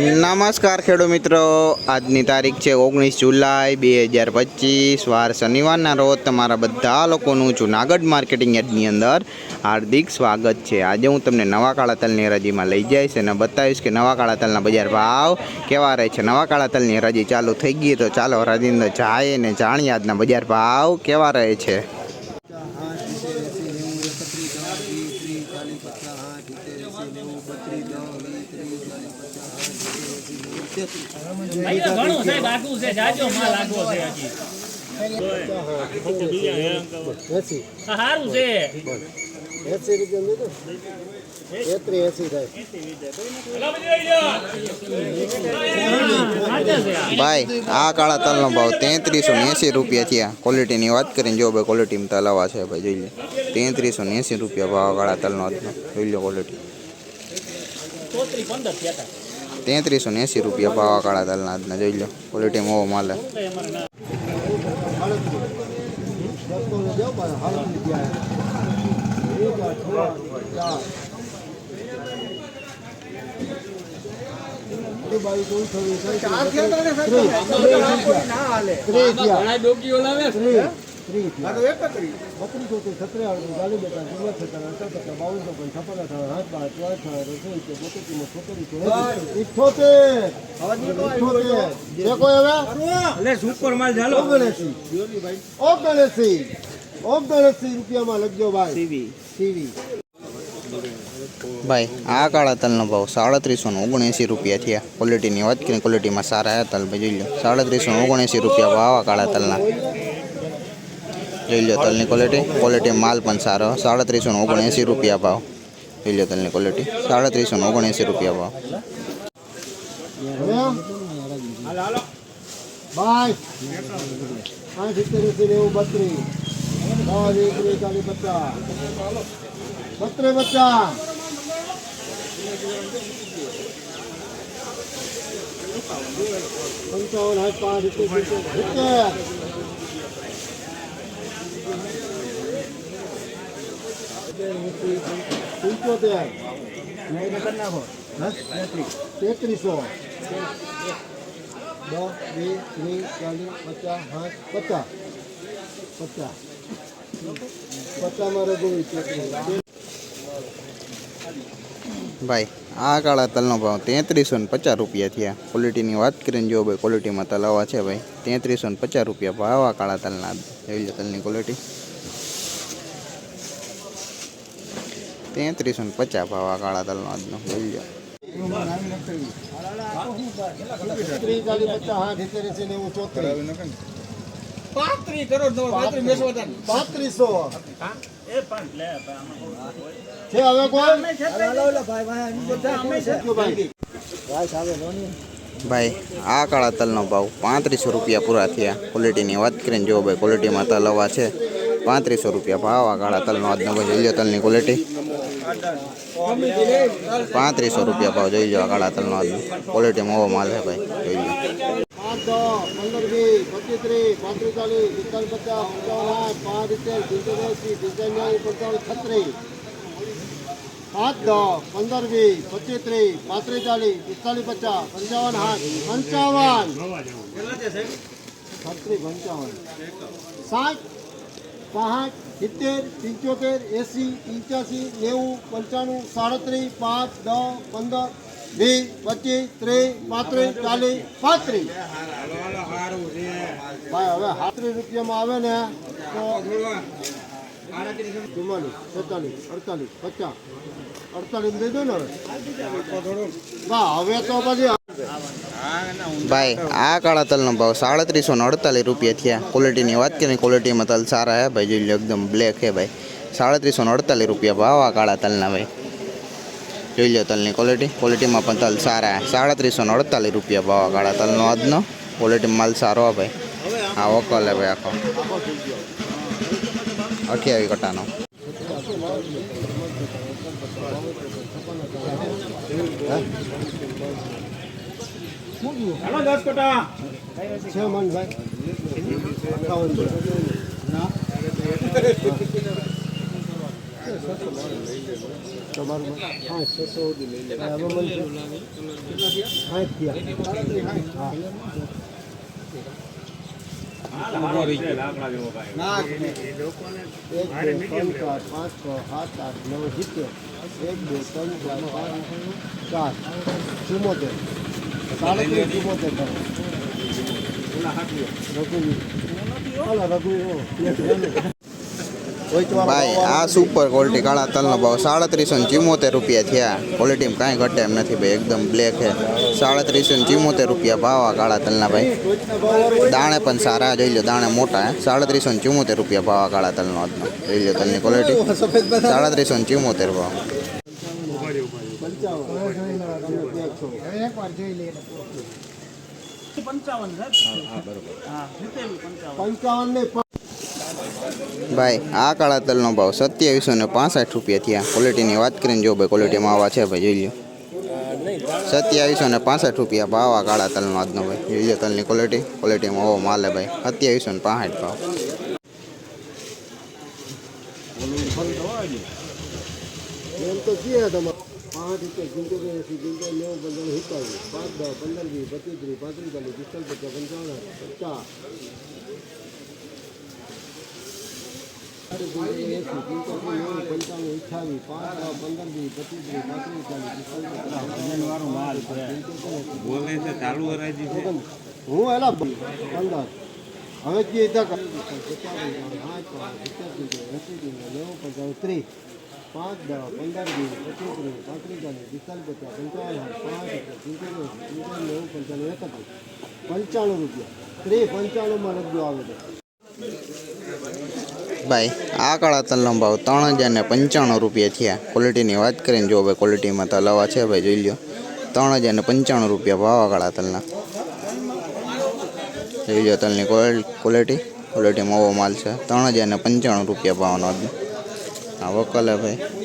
નમસ્કાર ખેડૂત મિત્રો. આજની તારીખ છે ઓગણીસ જુલાઈ બે હજાર પચીસ. વાર શનિવારના રોજ તમારા બધા લોકોનું જુનાગઢ માર્કેટિંગ યાર્ડની અંદર હાર્દિક સ્વાગત છે. આજે હું તમને નવા કાળા તલની હરાજીમાં લઈ જઈશ અને બતાવીશ કે નવા કાળા તલના બજાર ભાવ કેવા રહે છે. નવા કાળા તલની હરાજી ચાલુ થઈ ગઈ તો ચાલો હરાજી અંદર જાય અને જાણીએ આજના બજાર ભાવ કેવા રહે છે. ભાઈ, આ કાળા તલનો ભાવ તેત્રીસો એંસી રૂપિયા થયા. ક્વોલિટીની વાત કરીને જો ભાઈ ક્વોલિટીમાં તલાવા છે ભાઈ, જોઈ લે. તેત્રીસો એંસી રૂપિયા ભાવ કાળા તલનો જોઈ લો ક્વોલિટી ચોત્રી પંદર થયા હતા. તેત્રીસો ને એંસી રૂપિયા ભાવ આ કાળા તલના આજના જોઈ લો ક્વોલિટી મોવો માલે શું કહે અમારે ના? દસનો ને દેવ પણ હાલ રૂપિયા એક આ ત્રીસ બત્રીસો થી ચાલી બાવનસો પણ છપ્પન અઠાવન હાથ બાર ચોર રસોઈ છે ઇઠોતેર રૂપિયામાં લખજો ભાઈ. સીવી. ભાઈ આ કાળા તલનો ભાવ સાડત્રીસો ને ઓગણએંસી રૂપિયા થયા. ક્વોલિટીની વાત કરીને ક્વોલિટીમાં સારા તલ ભાઈ જોઈ લો. સાડત્રીસો ને ઓગણએંસી રૂપિયા ભાવ આ કાળા તલના. જોઈ લો તલની ક્વોલિટી ક્વોલિટી માલ પણ સારો. સાડત્રીસો ઓગણએંસી રૂપિયા ભાવ. જોઈ લો તલની ક્વોલિટી સાડત્રીસો ઓગણએંસી રૂપિયા ભાવ. બાય. પાંચ સિત્તેર એસી નેવું બત્રીસ દસ એકત્રીસ ચાલીસ પચાસ બત્રીસ પચાસ પંચાવન હાથ પાંચ સિત્તેર તેત્રીસો. પચાસ પચાસ. પચાસ. ભાઈ, આ કાળા તલનો ભાવ તેત્રીસો ને પચાસ રૂપિયા થયા. ક્વોલિટીની વાત કરીને જો ભાઈ ક્વોલિટીમાં તલ છે ભાઈ. તેત્રીસો ને પચાસ રૂપિયા ભાવ આ કાળા તલના લો તલની ક્વોલિટી તેત્રીસો ને પચાસ ભાવ આ કાળા તલનો આજનો. જોઈ લો ભાઈ આ કાળા તલનો ભાવ પાંત્રીસો રૂપિયા પૂરા થયા. ક્વોલિટીની વાત કરીને જો ભાઈ ક્વોલિટીમાં તલ હવા છે. પાંત્રીસો રૂપિયા ભાવ આ કાળા તલનો આજનો ભાઈ. તલની ક્વોલિટી પાંત્રીસો રૂપિયા ભાવ જોઈ આ કાળા તલનો આજનો ક્વોલિટી મોવો માલ છે ભાઈ, જોઈ લો પાંચ દસ પંદર વીસ, પચીસ ત્રીસ, પાંત્રીસ ચાલીસ પચાસ, પંચાવન હાથ પંચાવન. છત્રીસ પાંચ, સિત્તેર પંચોતેર એંસી, પંચ્યાસી, નેવું, પંચાણું, સાડત્રીસ, પાંચ, દસ, પંદર, વીસ, પચીસ, ત્રીસ, પાંત્રીસ, ચાલીસ, પાંત્રીસ. ભાઈ, હવે સાત્રીસ રૂપિયામાં આવે ને તો ચુમ્માલીસ, છેતાલીસ, અડતાલીસ, પચાસ. અડતાલીસ દઈ ને હવે. હવે તો પછી ભાઈ, આ કાળા તલનો ભાવ સાડત્રીસો ને અડતાલીસ રૂપિયા થયા. ક્વોલિટીની વાત કરીએ ક્વોલિટીમાં તલ સારા હે ભાઈ, જોઈ લો એકદમ બ્લેક હે ભાઈ. સાડત્રીસો ને અડતાલીસ રૂપિયા ભાવ આ કાળા તલના ભાઈ. જોઈ લો તલની ક્વોલિટી ક્વોલિટીમાં પણ તલ સારા હે. સાડત્રીસો ને અડતાલીસ રૂપિયા ભાવ આ કાળા તલનો આજનો. ક્વોલિટી માલ સારો હે ભાઈ. હા ઓકલ હે ભાઈ આખો. અઠ્યાવી કટાનો. છે મનભાઈ તમારું હા છસો સુધી લઈ લે હવે મને સાઠ થયા હા પાંચ છ ચાર ચુમ્મોતેર ભાઈ, આ સુપર ક્વોલિટી કાળા તલનો ભાવ સાડત્રીસો ને ચિમોતેર રૂપિયા થયા. ક્વોલિટીમાં કાંઈ ઘટે એમ નથી ભાઈ, એકદમ બ્લેક છે. સાડત્રીસો ને ચિમોતેર રૂપિયા ભાવ આ કાળા તલના ભાઈ. ટોચના ભાવ દાણે પણ સારા, જોઈ લો, દાણે મોટા, હે. સાડત્રીસો ને ચુમ્મોતેર રૂપિયા ભાવ આ કાળા તલનો આજનો. જોઈ લો, તલની ક્વોલિટી સફેદ બધા સાડત્રીસો ને ચુમ્મોતેર ભાવ. એકવાર જોઈ લઈએ. પંચાવન પંચાવન. ભાઈ આ કાળા તલનો ભાવ સત્યાવીસો ને પાસઠ રૂપિયા થયા. ક્વોલિટીની વાત કરીને જો ભાઈ ક્વોલિટીમાં આવા છે ભાઈ જોઈ લો સત્યાવીસો ને પાસઠ રૂપિયા ભાવ આ કાળા તલનો આજનો ભાઈ. જોઈ લો તલની ક્વોલિટી ક્વોલિટીમાં આવો માલ હે ભાઈ. સત્યાવીસો ને પાસઠ ભાવ. એમ તો કીએ તમારે. પાંચ રૂપિયા જિંદગી એસી જિંદગી નેવું પંદર સિત્તાવીસ પાંચ દસ પંદર વીસ પચીસ ત્રીસ પાંત્રીસ ચાલીસ પિસ્તાલીસ પચાસ પંચાવન પચાસ પંચાસી પંચાણું પાંચ દસ પંદર વીસ પચીસ ત્રીસ પાંત્રીસ ચાલીસ પિસ્તાલીસ બોલે છે ચાલુ હરાજી છે. હું એલા પંદર. હવે જે તક નેવું પંચાવન ત્રીસ. પાંચ દવા, પંદર દિવસ, પચીસ ત્રીસ પાંત્રીસ ચાલીસ પિસ્તાલીસ પચાસ પંચાવન પાંચ પંચાણું નેવું પંચાણું એકત્રીસ, પંચાણું રૂપિયા ત્રીસ પંચાણુંમાં રજૂ આવે છે. ભાઈ, આ કાળા તલનો ભાવ ત્રણ હજાર ને પંચાણું રૂપિયા થયા. ક્વોલિટીની વાત કરીને જો ભાઈ ક્વોલિટીમાં તલ આવા છે ભાઈ, જોઈ લો ત્રણ હજાર ને પંચાણું રૂપિયા ભાવ આ કાળા તલના. જોઈ લો તલની ક્વોલિટી ક્વોલિટીમાં આવો માલ છે. ત્રણ હજાર ને પંચાણું રૂપિયા ભાવનો આજનો આ વકલ ભાઈ